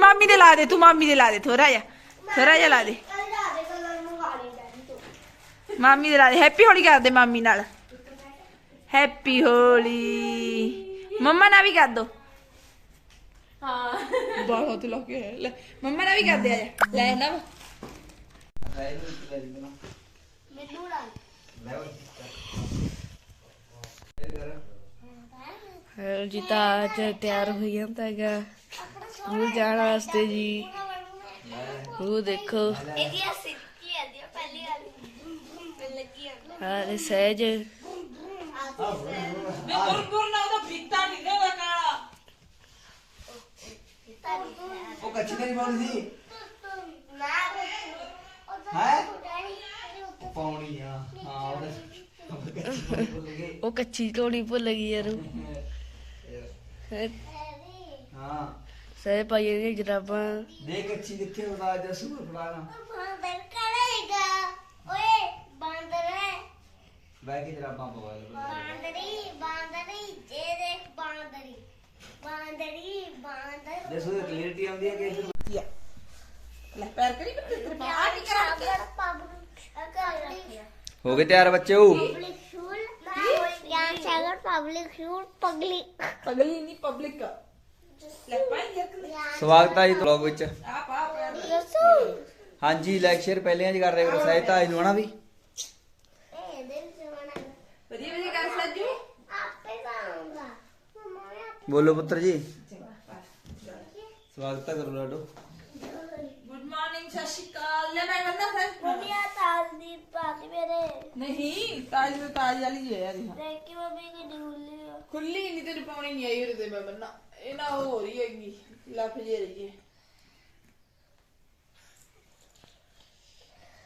ਮਾਮੀ ਦੇ ਲਾ ਦੇ ਤੂੰ ਮਾਮੀ ਦੇ ਲਾ ਦੇ ਥੋੜਾ ਜਿਹਾ ਥੋੜਾ ਜਿਹਾ ਲਾ ਦੇ। ਮਾਮੀ ਦੇ ਲਾ ਦੇ ਹੈਪੀ ਹੋਲੀ ਕਰ ਦੇ ਮਾਮੀ ਨਾਲ। ਹੈਪੀ ਹੋਲੀ। ਮੰਮਾ ਨਾਲ ਵੀ ਕਰ ਦੋ। ਹਾਂ। ਬਹੁਤ ਲੋਕ ਲੈ ਮੰਮਾ ਨਾਲ ਵੀ ਕਰ ਦੇ ਆ। ਜਾ ਲੈ ਨਾ ਹਾਂ ਜੀ ਤਾਂ ਅੱਜ ਤਿਆਰ ਹੋਈ ਜਾਂਦਾ ਹੈਗਾ। ਸਕੂਲ ਜਾਣ ਵਾਸਤੇ ਜੀ। ਉਹ ਦੇਖੋ। ਇਹਦੀਆਂ ਸਿੱਧੀ ਆਦੀ ਪਹਿਲੀ ਵਾਲੀ। ਲੱਗੀ ਆ। ਹਾਂ ਇਹ ਸਹਿਜ। ਉਹ ਕੱਚੀ ਨਹੀਂ ਪਾਉਣੀ ਸੀ। ਨਾ। ਹੈ? ਪਾਉਣੀ ਆ ਹਾਂ ਉਹਦੇ ਨਹੀਂ ਉਹ ਕੱਚੀ ਕੋਣੀ ਭੁੱਲ ਗਈ ਯਾਰ। ਉਹ। ਫਿਰ ਹਾਂ। ਸਹਿਜ ਪਾਈਏ ਦੀਆਂ ਜਰਾਬਾਂ। ਦੇ ਕੱਚੀ ਕਿੱਥੇ ਉਹਦਾ ਜਸੂ ਫੜਾਣਾ ਬਾਂਦਰ ਕਰੇਗਾ ਓਏ ਬਾਂਦਰ ਹੈ। ਬੈ ਕੇ ਜਰਾਬਾਂ ਪਵਾ ਲੈ ਬਾਂਦਰੀ ਬਾਂਦਰੀ ਜੇ ਦੇਖ ਬਾਂਦਰੀ। ਬਾਂਦਰੀ ਬਾਂਦਰ। ਜਸੂ ਦੀ ਕਲੀਅਰਟੀ ਆਉਂਦੀ ਹੈ ਕਿ ਇੱਧਰ ਲੈ ਪੈਰ ਕਰੀ ਤੇਰੇ ਆ ਕੀ ਕਰਾਂ ਅਕਾਲੀ ਹੋ ਗਏ ਤਿਆਰ ਬੱਚਿਓ ਪਬਲਿਕ ਸਕੂਲ ਪਗਲੀ ਪਗਲੀ ਨਹੀਂ ਪਬਲਿਕ। ਲੈ ਸਵਾਗਤ ਹੈ ਜੀ ਵਲੌਗ ਵਿੱਚ। ਆ ਪਾ ਹਾਂਜੀ ਲੈਕਚਰ ਪਹਿਲਿਆਂ ਚ ਕਰ ਰਹੇ ਕਰੋ ਸਹਿਤਾ ਇਹਨੂੰ ਹਨਾ ਵੀ। ਵਧੀਆ ਵਧੀਆ ਕਰ ਸੱਜੂ ਮਮਾ ਬੋਲੋ ਪੁੱਤਰ ਜੀ। ਸਵਾਗਤ ਹੈ ਕਰੋ ਲਾਡੋ ਗੁੱਡ ਮਾਰਨਿੰਗ ਸਤਿ ਸ਼੍ਰੀ ਅਕਾਲ। ਲੈ ਮੈਂ ਬੰਦਾ ਫਿਰ। ਵਧੀਆ ਤਾਲ ਦੀ ਪਾਤੀ ਮੇਰੇ ਨਹੀਂ ਤਾਜ ਨੂੰ ਤਾਜ ਵਾਲੀ ਹੈ ਯਾਰ ਇਹ। ਦੇਖ ਕੇ ਮੰਮੀ ਕਿ ਡੂਲੀ ਆ। ਖੁੱਲੀ ਨਹੀਂ ਤੇਰੀ ਪਾਉਣੀ ਨਹੀਂ ਆਈ ਉਹਦੇ ਤੇ ਮੈਂ ਬੰਨਾ ਇਹ ਨਾ ਉਹ ਹੋ ਰਹੀ ਹੈਗੀ ਲੱਫ ਜੇ ਰਹੀ ਹੈ।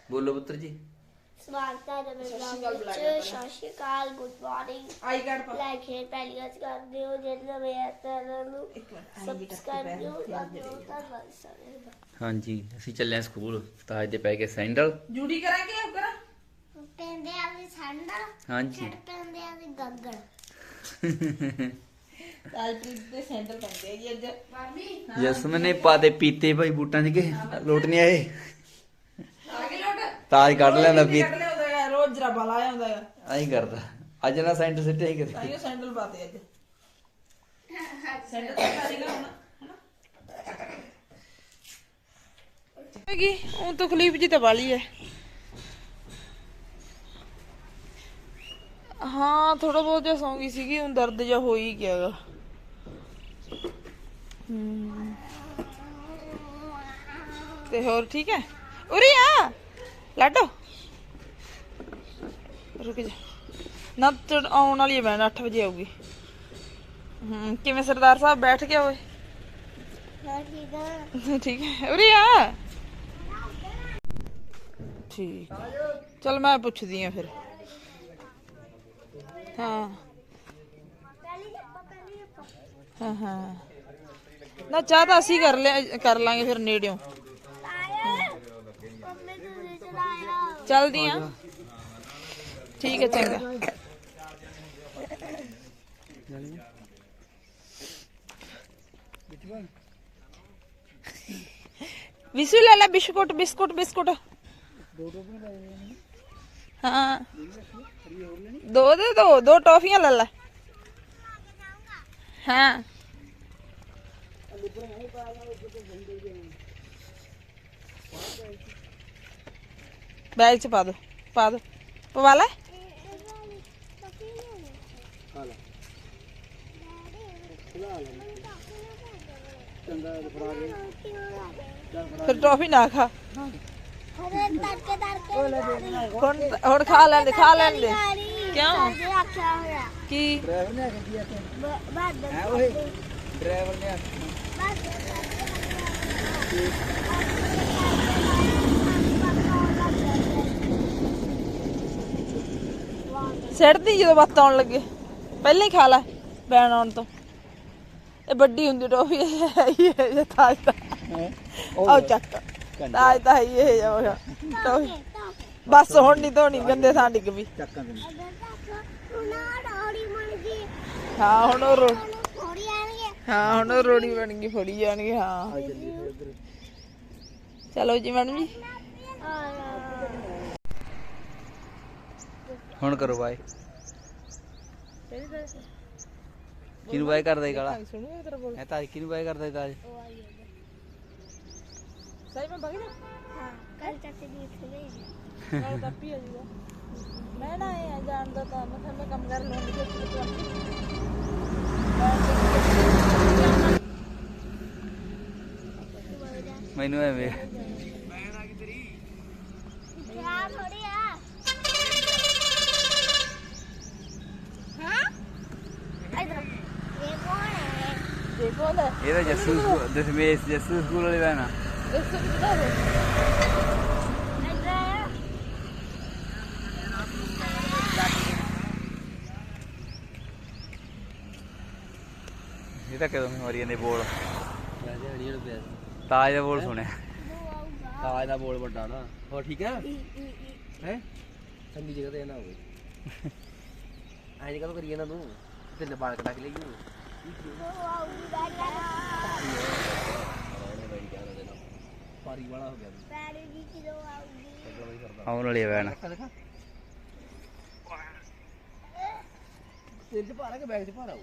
ਬੋਲੋ ਪੁੱਤਰ ਜੀ। ਸਵਾਗਤ ਹੈ ਮੇਰੇ ਅਕਾਲ ਬਲੌਗ ਵਿੱਚ ਸਤਿ ਸ਼੍ਰੀ ਅਕਾਲ ਗੁੱਡ ਮਾਰਨਿੰਗ ਆਈ ਕਾਰਡ ਪਾ। ਲਾਈਕ ਸ਼ੇਅਰ ਪਹਿਲੀ ਗੱਲ ਕਰਦੇ ਹੋ ਜਿਹੜੇ ਨਵੇਂ ਆ ਚੈਨਲ ਨੂੰ ਸਬਸਕ੍ਰਾਈਬ ਕਰੋ ਧੰਨਵਾਦ ਸਾਰਿਆਂ ਦਾ ਹਾਂਜੀ ਅਸੀਂ ਚੱਲੇ ਹਾਂ ਸਕੂਲ ਤਾਜ ਦੇ ਪੈ ਕੇ ਸੈਂਡਲ ਜੂੜੀ ਕਰਾਂਗੇ ਉਹ ਕਰਾਂ ਪੈਂਦੇ ਆ ਵੀ ਸੰਡਾ ਹਾਂਜੀ। ਛੱਡ ਪੈਂਦੇ ਆ ਵੀ ਗੰਗੜ ਤਾਜਪ੍ਰੀਤ ਦੇ ਸੈਂਡਲ ਪੈਂਦੇ ਆ ਜੀ ਅੱਜ। ਮਾਮੀ। ਜਸਮਨ ਨੇ ਪਾਦੇ ਪੀਤੇ ਭਾਈ ਬੂਟਾਂ ਚ ਕੇ ਲੋਟ ਨਹੀਂ ਆਏ? ਆ ਗਏ ਲੋਟ। ਤਾਜ ਕੱਢ ਲੈਂਦਾ ਪੀ ਕੱਢ ਲਿਆਉਂਦਾ ਹੈਗਾ, ਰੋਜ਼ ਜਰਾਬਾ ਲਾਇਆ ਹੁੰਦਾ ਹੈ ਆਈ ਕਰਦਾ। ਅੱਜ ਨਾ ਸੈਂਟਰ ਸਿੱਟੇ ਹੀ ਕਦੇ ਤਾਈਓ ਸੈਂਡਲ ਪਾਤੇ ਅੱਜ। ਸੈਂਡਲ ਤਾਂ ਪਾਰੀਗਾ ਹੁਣ ਹੈਗੀ ਉਹ ਤਕਲੀਫ ਜੀ ਤਾਂ ਵਾਲੀ ਹੈ। ਹਾਂ ਥੋੜਾ ਬਹੁਤ ਜਿਹਾ ਸੌਂ ਗਈ ਸੀਗੀ ਹੁਣ ਦਰਦ ਜਿਹਾ ਹੋ ਹੀ ਗਿਆਗਾ ਤੇ ਹੋਰ ਠੀਕ ਹੈ? ਉਰੇ ਆ! ਲਾਡੋ! ਰੁਕ ਜਾ। ਨਾ ਤੁਰ ਆਉਣ ਵਾਲੀ ਹੈ ਵੈਨ 8 ਵਜੇ ਆਊਗੀ। ਹੂੰ ਕਿਵੇਂ ਸਰਦਾਰ ਸਾਹਿਬ ਬੈਠ ਗਿਆ ਓਏ ਠੀਕ ਆ। ਠੀਕ ਹੈ। ਉਰੇ ਆ! ਠੀਕ। ਚਲ ਮੈਂ ਪੁੱਛਦੀ ਆ ਫਿਰ। ਹਾਂ। ਹਾਂ ਹਾਂ। ਨਾ ਚਾਹ ਤਾਂ ਅਸੀਂ ਕਰ ਲਿਆ, ਕਰ ਲਾਂਗੇ ਫਿਰ ਨੇੜਿਓਂ। ਆਇਆ ਆ। ਠੀਕ ਹੈ ਚੰਗਾ। ਵਿਸੂ ਲੈ ਲੈ ਬਿਸਕੁਟ ਬਿਸਕੁਟ ਬਿਸਕੁਟ। ਹਾਂ। ਦੋ ਦੇ ਦੋ ਦੋ ਟੌਫੀਆਂ ਲੈ ਲੈ। ਹਾਂ। ਬੈਗ ਚ ਪਾ ਦੋ ਪਾ ਦੋ ਪਵਾ ਲੈ ਫਿਰ ਟੌਫੀ ਨਾ ਖਾ ਹਰੇ ਤੜਕੇ ਤੜਕੇ ਹੁਣ ਹੁਣ ਖਾ ਲੈਣ ਦੇ ਖਾ ਲੈਣ ਦੇ ਕਿਉਂ ਜੇ ਆਖਿਆ ਹੋਇਆ ਕੀ ਡਰਾਈਵਰ ਨੇ ਆਖਿਆ ਤੇ ਬਾਦ ਹੈ ਓਏ ਸਿੱਟਦੀ ਜਦੋਂ ਬੱਤ ਆਉਣ ਲੱਗੇ। ਪਹਿਲਾਂ ਹੀ ਖਾ ਲੈ ਬੈਣ ਆਉਣ ਤੋਂ। ਇਹ ਵੱਡੀ ਹੁੰਦੀ ਟੋਫੀ ਹੈ ਹੀ ਹੈ ਜੇ ਤਾਜ ਦਾ ਆਓ ਚੱਕ। ਤਾਜ ਦਾ ਹੀ ਇਹ ਜਾ ਟੋਫੀ। ਬਸ ਹੁਣ ਨਹੀਂ ਧੋਣੀ ਗੰਦੇ ਥਾਂ ਡਿੱਗ ਵੀ ਚੱਕਾਂ ਦੇ। ਹਾਂ ਹੁਣ ਉਹ ਰੋ- ਥੋੜੀ ਆਣਗੇ ਹਾਂ ਹੁਣ ਰੋੜੀ ਬਣ ਗਈ ਫੜੀ ਜਾਣਗੇ ਹਾਂ। ਚਲੋ ਜੀ ਮੈਡਮ ਜੀ। ਹੁਣ ਕਰੋ ਬਾਏ। ਕਿਹਨੂੰ ਬਾਏ ਕਰਦਾ ਹੀ ਕਾਲਾ ਮੈਂ ਤਾਂ ਕਿਹਨੂੰ ਬਾਏ ਕਰਦਾ ਹੀ ਤਾਂ ਸਹੀ ਮੈਂ ਬਗੀ ਨਾ ਹਾਂ ਕੱਲ ਚਾਚੇ ਦੀ ਇੱਥੇ ਗਈ ਕੱਲ ਤਾਂ ਪੀ ਆ ਜੂਗਾ। ਮੈਂ ਨਾ ਇਹ ਜਾਣਦਾ ਤਾਂ ਮੈਂ ਕੰਮ ਕਰ ਲਵਾਂਗੀ ਮੈਨੂੰ ਐਵੇਂ ਬੈਣ ਆ ਗਈ ਤੇਰੀ ਯਾਰ ਥੋੜੀ ਆ ਹਾਂ ਇਧਰ ਇਹ ਕੌਣ ਹੈ ਇਹ ਕੌਣ ਹੈ ਇਹ ਤਾਂ ਜੱਸੂ ਸਕੂਲ ਦਸਵੇਂ ਜੱਸੂ ਸਕੂਲ ਵਾਲੇ ਬੈਣਾ ਜੱਸੂ ਕਿੱਧਰ ਹੈ Mira que dos memorías de bola. Gracias, Ariel. ਤਾਜ ਦਾ ਬੋਲ ਸੁਣਿਆ। ਤਾਜ ਦਾ ਬੋਲ ਵੱਡਾ ਨਾ। ਹੋਰ ਠੀਕ ਹੈ ਹੈ? ਚੰਗੀ ਜਗ੍ਹਾ ਤੇ ਨਾ ਹੋਵੇ। ਐਂ ਜਗ੍ਹਾ ਤੋਂ ਕਰੀਏ ਨਾ ਤੂੰ ਤੇ ਲਬਾਲ ਕਟਾ ਕੇ ਲਈ ਜੂ ਪਾਰੀ ਵਾਲਾ ਹੋ ਗਿਆ ਪੈਰੀ ਦੀ ਕਿਲੋ ਆਉਗੀ ਆਉਣ ਵਾਲੀ ਵੈਣ ਤੇਰੇ ਚ ਭਾਰਾ ਕੇ ਬੈਗ ਚ ਭਾਰਾ ਹੋਊ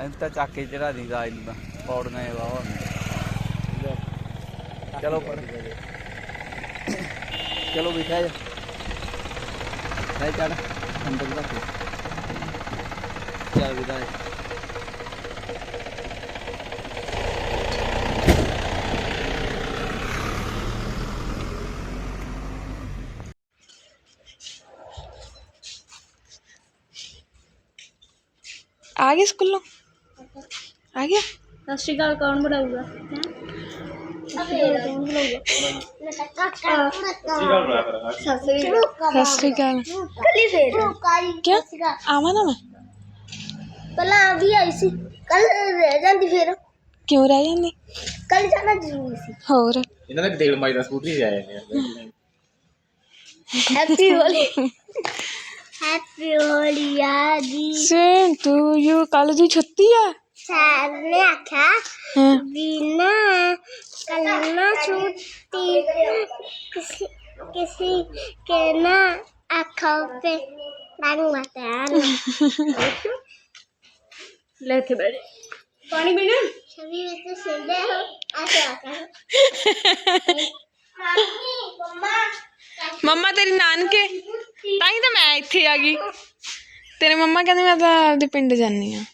ਅੰਤ ਤਾਂ ਚੱਕ ਕੇ ਚੜਾ ਦੀ ਤਾਜ ਤਾਂ, ਪੌੜੀਆਂ ਇਹ ਵਾਵਾ ਚਲੋ ਪੜ। ਚਲੋ ਬਿਠਾ ਜਾ। ਲੈ ਚੜ ਅੰਦਰ ਤੱਕ ਚੱਲ ਵਿਦਾ ਆ ਗਏ ਸਕੂਲੋਂ? ਆ ਗਿਆ। ਸਤਿ ਸ਼੍ਰੀ ਅਕਾਲ ਕੌਣ ਬੁਲਾਊਗਾ ਸਤਿ ਸ਼੍ਰੀ ਅਕਾਲ। ਕੱਲੀ ਫੇਰ। ਕਿਆ ਆਵਾਂ ਨਾ ਮੈਂ? ਪਹਿਲਾਂ ਆ ਵੀ ਆਈ ਸੀ ਕੱਲ ਰਹਿ ਜਾਂਦੀ ਫੇਰ। ਕਿਉਂ ਰਹਿ ਜਾਂਦੀ? ਕੱਲ ਜਾਣਾ ਜ਼ਰੂਰੀ ਸੀ। ਹੋਰ? ਇਹਨਾਂ ਦਾ ਤੇਲ ਮਾਈ ਦਾ ਸਕੂਟਰੀ ਜਾਇਆ ਨੇ ਹੈਪੀ ਹੋਲੀ हैप्पी होलिया जी सेम यू कल छुट्टी है सर ने आखा बिना कल ना छुट्टी किसी किसी के ना पे रंग पानी मम्मा तेरी नान के ਤਾਂ ਹੀ ਤਾਂ ਮੈਂ ਇੱਥੇ ਆ ਗਈ ਤੇਰੇ ਮੰਮਾ ਕਹਿੰਦੇ ਮੈਂ ਤਾਂ ਆਪਦੇ ਪਿੰਡ ਜਾਣੀ ਆ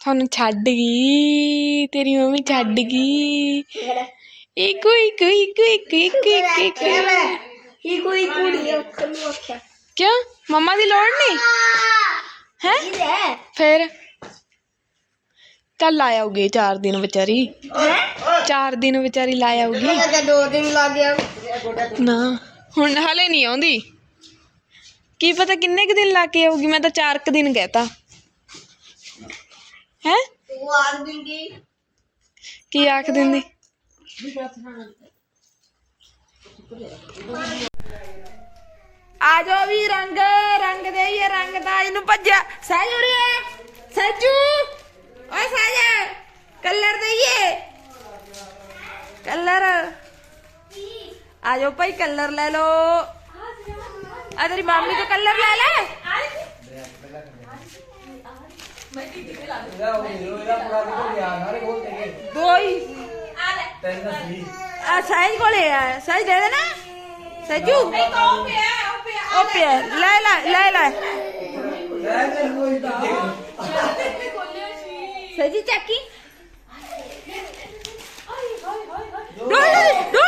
ਤੁਹਾਨੂੰ ਛੱਡ ਗਈ ਤੇਰੀ ਮੰਮੀ ਛੱਡ ਗਈ ਇੱਕੋ ਇੱਕ ਇੱਕ ਇੱਕ ਇੱਕ ਇੱਕ ਇੱਕ ਇੱਕੋ ਇੱਕ ਕੁੜੀ ਉੱਥੇ ਨੂੰ ਆਖਿਆ ਕਿਉਂ ਮੰਮਾ ਦੀ ਲੋੜ ਨਹੀਂ ਹੈ ਫਿਰ ਕੱਲ ਆਉਗੀ 4 ਦਿਨ ਵਿਚਾਰੀ ਹੈ 4 ਦਿਨ ਵਿਚਾਰੀ ਲਾਇਆਉਗੀ ਦੋ ਦਿਨ ਲਾ ਗਿਆ ਨਾ ਹੁਣ ਹਲੇ ਨਹੀਂ ਆਉਂਦੀ। ਕੀ ਪਤਾ ਕਿੰਨੇ ਕੁ ਦਿਨ ਲਾ ਕੇ ਆਊਗੀ? ਮੈਂ ਤਾਂ 4 ਕੁ ਦਿਨ ਕਹਿਤਾ। ਹੈ? ਉਹ ਆਖ ਦਿੰਦੀ। ਕੀ ਆਖ ਦਿੰਦੀ? ਆ ਜਾਓ ਵੀ ਰੰਗ ਰੰਗ ਦੇ ਇਹ ਰੰਗ ਦਾ ਇਹਨੂੰ ਭੱਜਿਆ। ਸਹਿਜ ਓਏ ਸਹਿਜ ਕਲਰ ਦੇਈਏ। ਆ ਜਾਓ ਭਾਈ ਕਲਰ ਲੈ ਲਓ। ਆ ਤੇਰੀ ਮਾਮੀ ਤੋਂ ਕਲਰ ਲੈ ਲੈ। ਦੋ ਹੀ ਆ ਸਹਿਜ ਕੋਲੇ ਆ। ਸਹਿਜ ਦੇ ਦੇ ਨਾ ਸੱਜੂ? ਉਹ ਪਿਆ। ਉਹ ਪਿਆ ਲੈ ਲੈ ਲੈ ਲੈ। ਸੱਜੀ ਚੱਕੀ। ਡੋਲ ਡੋਲ ਡੋਲ ਡੋਲ।